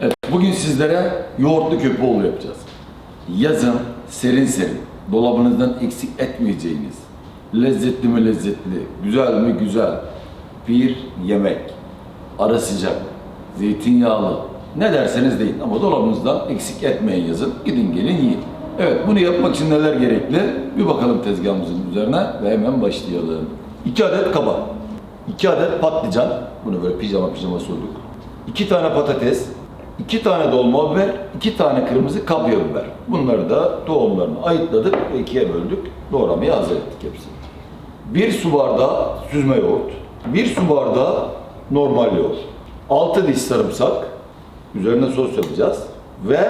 Evet, bugün sizlere yoğurtlu köpoğlu yapacağız. Yazın serin serin, dolabınızdan eksik etmeyeceğiniz, lezzetli mi lezzetli, güzel mi güzel bir yemek. Ara sıcak, zeytinyağlı, ne derseniz deyin ama dolabınızdan eksik etmeyin yazın. Gidin gelin yiyin. Evet bunu yapmak için neler gerekli? Bir bakalım tezgahımızın üzerine ve hemen başlayalım. 2 adet kabak, 2 adet patlıcan, bunu böyle pijama pijama soyduk. 2 tane patates, 2 tane dolma biber, 2 tane kırmızı kapya biber. Bunları da tohumlarını ayıtladık ve ikiye böldük. Doğramaya hazır ettik hepsini. 1 su bardağı süzme yoğurt, 1 su bardağı normal yoğurt, 6 diş sarımsak, üzerine sos yapacağız ve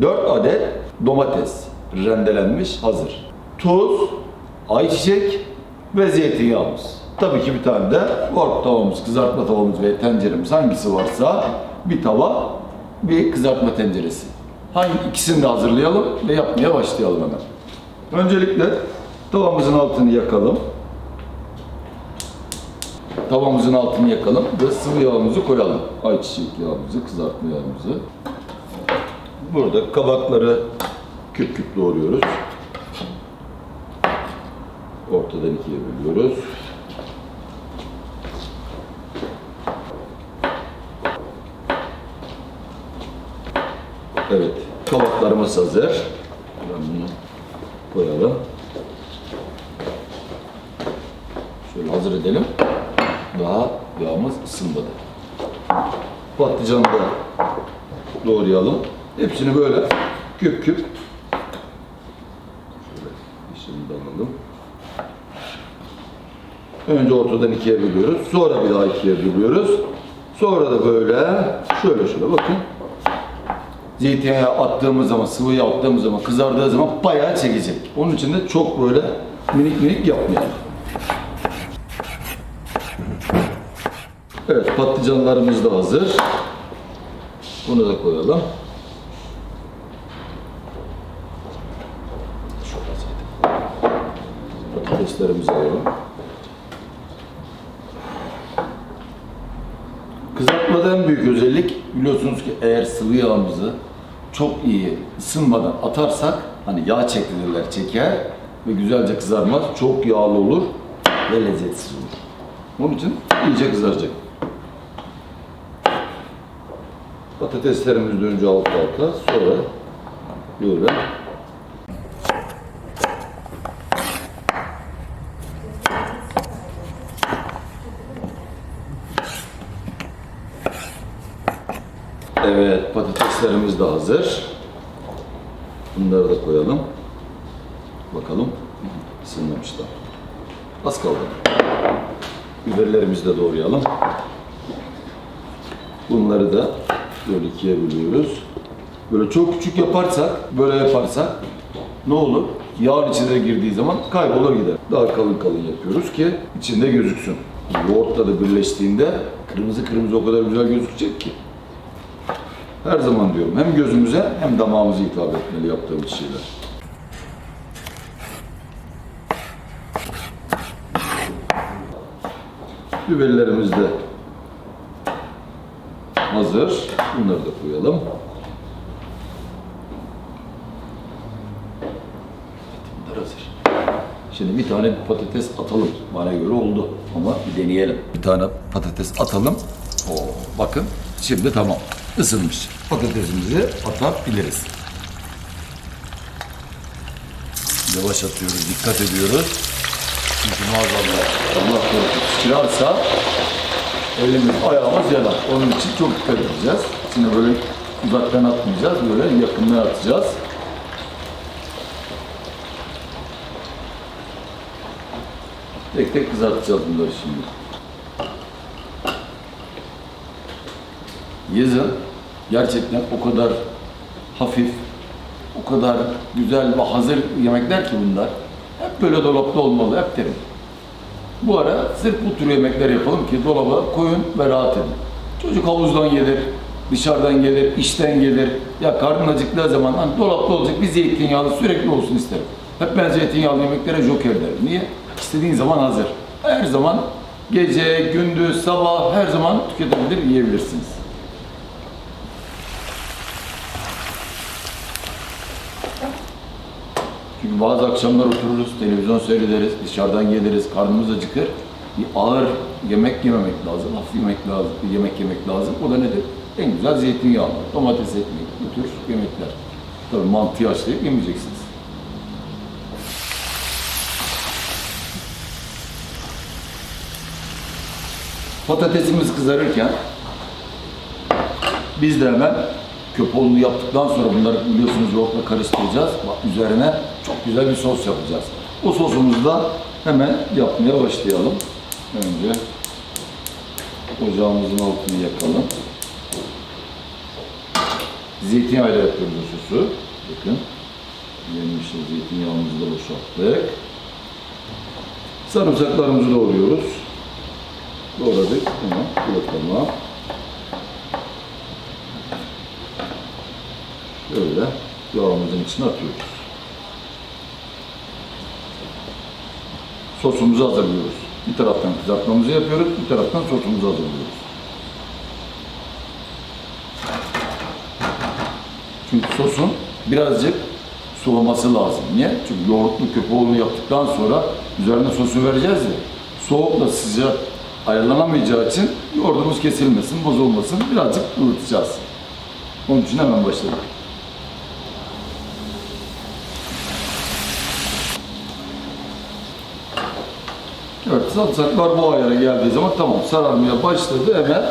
4 adet domates rendelenmiş hazır. Tuz, ayçiçek ve zeytinyağımız. Tabii ki bir tane de orta tavamız, kızartma tavamız ve tenceremiz hangisi varsa bir tava, bir kızartma tenceresi. Hangi ikisini de hazırlayalım ve yapmaya başlayalım hemen. Öncelikle tavamızın altını yakalım. Tavamızın altını yakalım ve sıvı yağımızı koyalım. Ayçiçek yağımızı, kızartma yağımızı. Burada kabakları küp küp doğruyoruz. Ortadan ikiye bölüyoruz. Evet, kabaklarımız hazır. Ben bunu koyalım. Şöyle hazır edelim. Daha yağımız ısınmadı. Patlıcanı da doğrayalım. Hepsini böyle küp küp şöyle işini alalım. Önce ortadan ikiye bölüyoruz. Sonra bir daha ikiye bölüyoruz. Sonra da böyle şöyle şöyle bakın. Zeytinyağı attığımız zaman, sıvı yağ attığımız zaman, kızardığı zaman bayağı çekecek. Onun için de çok böyle minik minik yapmayalım. Evet, patlıcanlarımız da hazır. Bunu da koyalım. Patateslerimizi alalım. Kızartmada en büyük özellik biliyorsunuz ki eğer sıvı yağımızı çok iyi ısınmadan atarsak hani yağ çekilirler çeker ve güzelce kızarmaz. Çok yağlı olur ve lezzetsiz olur. Onun için iyice kızaracak. Patateslerimizi de önce alt alta sonra böyle Evet, patateslerimiz de hazır. Bunları da koyalım. Bakalım ısınmamışlar. Az kaldı. Biberlerimizi de doğrayalım. Bunları da böyle ikiye bölüyoruz. Böyle çok küçük yaparsak, böyle yaparsak ne olur? Yağın içine girdiği zaman kaybolur gider. Daha kalın kalın yapıyoruz ki içinde gözüksün. Yoğurtla da birleştiğinde kırmızı kırmızı o kadar güzel gözükecek ki. Her zaman diyorum hem gözümüze hem damağımıza hitap etmeli yaptığımız şeyler. Biberlerimiz de hazır. Bunları da koyalım. Bunlar hazır. Şimdi bir tane patates atalım. Bana göre oldu ama bir deneyelim. Bir tane patates atalım. Oo, bakın şimdi tamam. Isınmış. Patatesimizi atabiliriz. Yavaş atıyoruz, dikkat ediyoruz. Çünkü maazallah Allah korusun çıkarsa elimiz ayağımız yanar. Onun için çok dikkat edeceğiz. Şimdi böyle uzaktan atmayacağız, böyle yakından atacağız. Tek tek kızartacağız bunları şimdi. Yazın gerçekten o kadar hafif, o kadar güzel ve hazır yemekler ki bunlar. Hep böyle dolapta olmalı, hep derim. Bu ara sırf bu tür yemekler yapalım ki dolaba koyun ve rahat edin. Çocuk havuzdan gelir, dışarıdan gelir, işten gelir. Ya karnın acıktığı zaman hani dolapta olacak bir zeytinyağlı sürekli olsun isterim. Hep ben zeytinyağlı yemeklere joker derim. Niye? İstediğin zaman hazır. Her zaman gece, gündüz, sabah her zaman tüketebilir, yiyebilirsiniz. Çünkü bazı akşamlar otururuz, televizyon seyrederiz, dışarıdan geliriz, karnımız acıkır. Bir ağır yemek yememek lazım, hafif yemek lazım, yemek yemek lazım. O da nedir? En güzel zeytinyağlı, domates ekmeği, bu tür yemekler. Tabii mantıyı haşlayıp yemeyeceksiniz. Patatesimiz kızarırken biz de hemen köpoğunu yaptıktan sonra bunları biliyorsunuz yoğurtla karıştıracağız. Bak üzerine çok güzel bir sos yapacağız. O sosumuzu da hemen yapmaya başlayalım. Önce ocağımızın altını yakalım. Zeytinyağıyla yapıyoruz bu sosu. Bakın. Yenmişiz zeytinyağımızı da boşalttık. Sarımsaklarımızı doğruyoruz. Doğradık. Da tamam. Şöyle yağımızın içine atıyoruz. Sosumuzu hazırlıyoruz. Bir taraftan kızartmamızı yapıyoruz, bir taraftan sosumuzu hazırlıyoruz. Çünkü sosun birazcık soğuması lazım. Niye? Çünkü yoğurtlu köpoğunu yaptıktan sonra üzerine sosu vereceğiz ya. Soğukla sıcak ayarlanamayacağı için yoğurdumuz kesilmesin, bozulmasın. Birazcık ılıtacağız. Onun için hemen başladık. Evet, sarımsaklar bu ayara geldiği zaman tamam sararmaya başladı. Hemen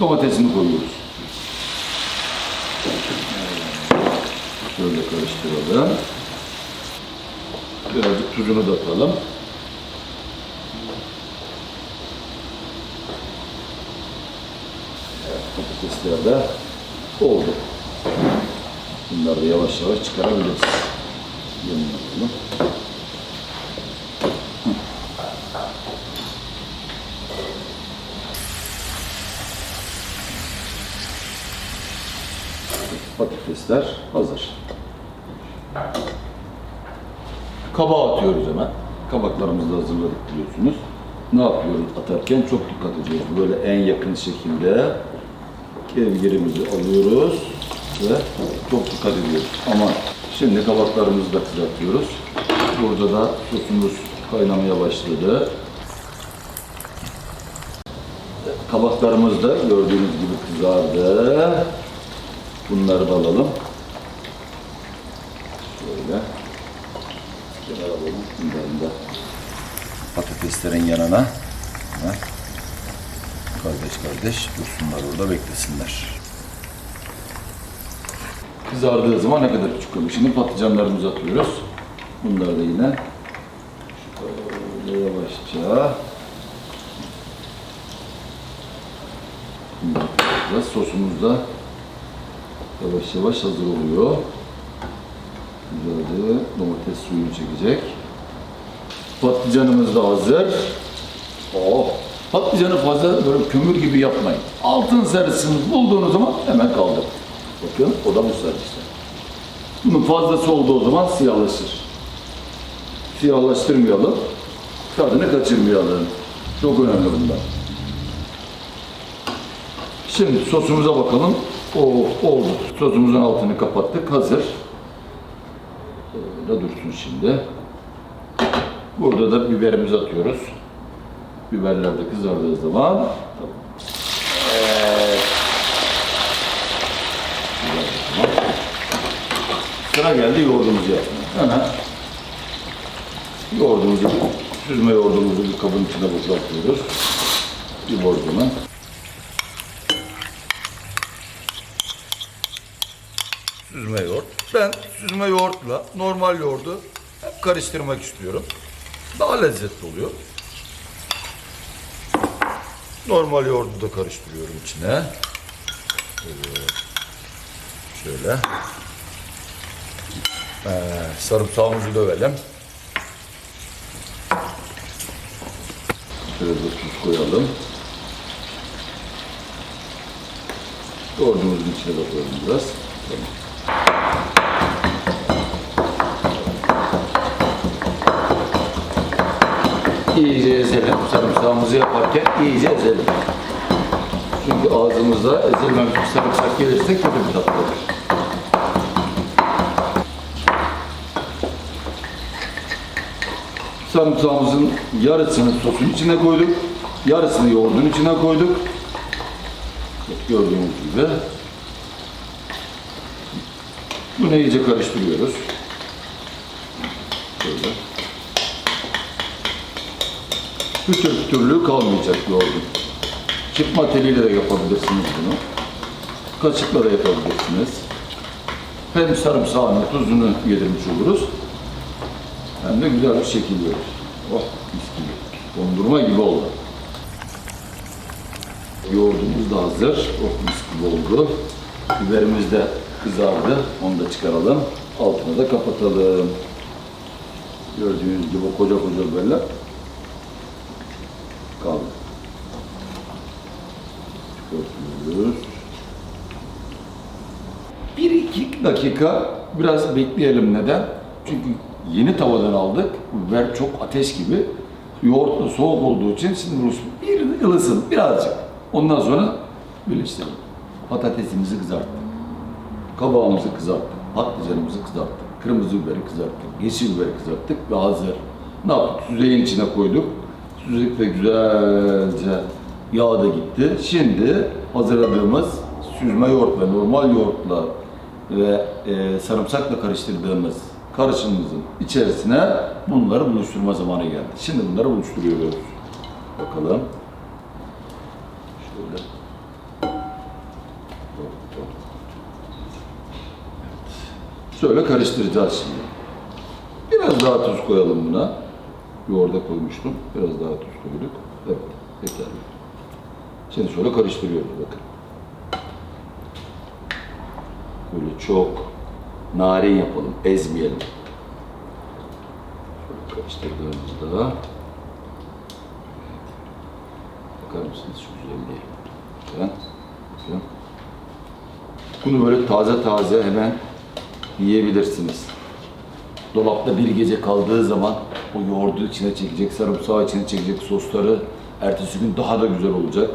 domatesini koyuyoruz. Şöyle karıştıralım. Birazcık tuzunu da atalım. Patatesler de oldu. Bunları da yavaş yavaş çıkarabiliriz. Yanına atalım. Patatesler hazır. Kabağı atıyoruz hemen. Kabaklarımızı da hazırladık biliyorsunuz. Ne yapıyoruz atarken çok dikkat ediyoruz. Böyle en yakın şekilde kevgirimizi alıyoruz ve çok dikkat ediyoruz. Ama şimdi kabaklarımızı da kızartıyoruz. Burada da sosumuz kaynamaya başladı. Kabaklarımız da gördüğünüz gibi kızardı. Bunları da alalım. Şöyle. Kenara alalım. Bunların da patateslerin yanına. Ha. Kardeş kardeş dursunlar orada beklesinler. Kızardığı zaman ne kadar küçük oluyor. Şimdi patlıcanlarımızı atıyoruz. Bunları da yine şöyle yavaşça Bunları da yavaş yavaş hazır oluyor. Güzelce domates suyunu çekecek. Patlıcanımız da hazır. Oh! Patlıcanı fazla böyle kömür gibi yapmayın. Altın sarısını bulduğunuz zaman hemen kaldır. Bakın o da bu sarısı. Bunun fazlası olduğu zaman siyahlaşır. Siyahlaştırmayalım. Tadını kaçırmayalım. Çok önemli bunlar. Şimdi sosumuza bakalım. O oldu. Sosumuzun altını kapattık. Hazır. Böyle dursun şimdi. Burada da biberimizi atıyoruz. Biberler de kızardığı zaman. Sıra geldi yoğurdumuzu yapmaya. Hemen yoğurdumuzu, süzme yoğurdumuzu bir kabın içine boşaltıyoruz. Bir borcunu. Süzme yoğurt. Ben süzme yoğurtla normal yoğurdu hep karıştırmak istiyorum. Daha lezzetli oluyor. Normal yoğurdu da karıştırıyorum içine. Evet. Şöyle. Ee, sarımsağımızı dövelim. Şöyle de tuz koyalım. Yoğurdumuzun içine de biraz. Tamam. İyice ezelim. Sarımsağımızı yaparken iyice ezelim. Çünkü ağzımıza ezilmemiş bir sarımsak gelirse kötü bir tat olur. Sarımsağımızın yarısını sosun içine koyduk. Yarısını yoğurdun içine koyduk. Gördüğünüz gibi. Bunu iyice karıştırıyoruz. Böyle. Pütür pütürlüğü kalmayacak yoğurdun. Çırpma teliyle de yapabilirsiniz bunu. Kaşıkla da yapabilirsiniz. Hem sarımsağını, tuzunu yedirmiş oluruz. Hem de güzel bir şekil verir. Oh mis gibi. Dondurma gibi oldu. Yoğurdumuz da hazır. Oh mis gibi oldu. Biberimiz de kızardı. Onu da çıkaralım. Altını da kapatalım. Gördüğünüz gibi koca koca biberler kaldı. Çıkartıyoruz. Bir iki dakika biraz bekleyelim neden? Çünkü yeni tavadan aldık. Biber çok ateş gibi. Yoğurt da soğuk olduğu için şimdi Rus bir ılısın birazcık. Ondan sonra birleştirelim. Patatesimizi kızarttık. Kabağımızı kızarttık. Patlıcanımızı kızarttık. Kırmızı biberi kızarttık. Yeşil biberi kızarttık ve hazır. Ne yaptık? Süzeyin içine koyduk. Süzük ve güzelce yağ da gitti. Şimdi hazırladığımız süzme yoğurtla, normal yoğurtla ve e, sarımsakla karıştırdığımız karışımımızın içerisine bunları buluşturma zamanı geldi. Şimdi bunları buluşturuyoruz. Bakalım. Şöyle. Şöyle karıştıracağız şimdi. Biraz daha tuz koyalım buna. Yoğurda koymuştum. Biraz daha tuz koyduk. Evet, yeterli. Şimdi şöyle karıştırıyoruz bakın. Böyle çok narin yapalım, ezmeyelim. Şöyle karıştırdığımızda bakar mısınız şu güzelliğe? Bakın, bakın. Bunu böyle taze taze hemen yiyebilirsiniz. Dolapta bir gece kaldığı zaman o yoğurdu içine çekecek, sarımsağı içine çekecek sosları ertesi gün daha da güzel olacak.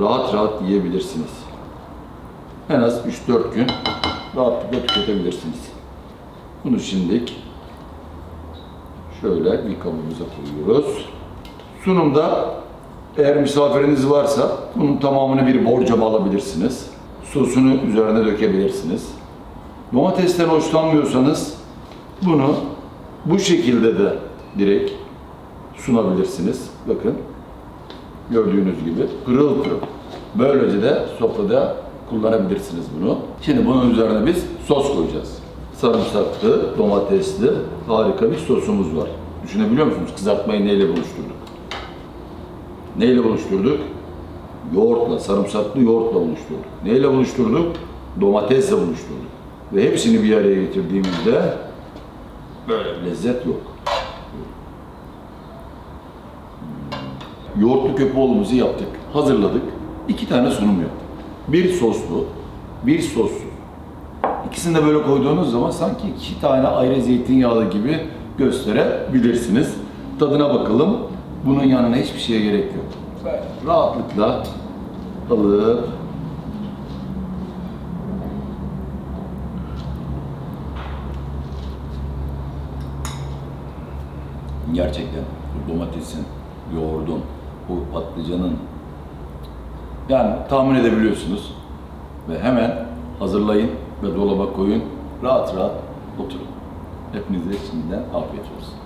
Rahat rahat yiyebilirsiniz. En az 3-4 gün rahatlıkla tüketebilirsiniz. Bunu şimdilik şöyle bir kabımıza koyuyoruz. Sunumda eğer misafiriniz varsa bunun tamamını bir borcama alabilirsiniz. Sosunu üzerine dökebilirsiniz. Domatesten hoşlanmıyorsanız bunu bu şekilde de direkt sunabilirsiniz. Bakın gördüğünüz gibi pırıl pırıl. Böylece de sofrada kullanabilirsiniz bunu. Şimdi bunun üzerine biz sos koyacağız. Sarımsaklı, domatesli harika bir sosumuz var. Düşünebiliyor musunuz? Kızartmayı neyle buluşturduk? Neyle buluşturduk? Yoğurtla, sarımsaklı yoğurtla buluşturduk. Neyle buluşturduk? Domatesle buluşturduk. Ve hepsini bir araya getirdiğimizde böyle bir lezzet yok. Yoğurtlu köpoğluğumuzu yaptık, hazırladık. İki tane sunum yaptık. Bir soslu, bir sossuz. İkisini de böyle koyduğunuz zaman sanki iki tane ayrı zeytinyağlı gibi gösterebilirsiniz. Tadına bakalım. Bunun yanına hiçbir şeye gerek yok. Rahatlıkla alıp gerçekten bu domatesin, yoğurdun, bu patlıcanın yani tahmin edebiliyorsunuz ve hemen hazırlayın ve dolaba koyun. Rahat rahat oturun. Hepinize şimdiden afiyet olsun.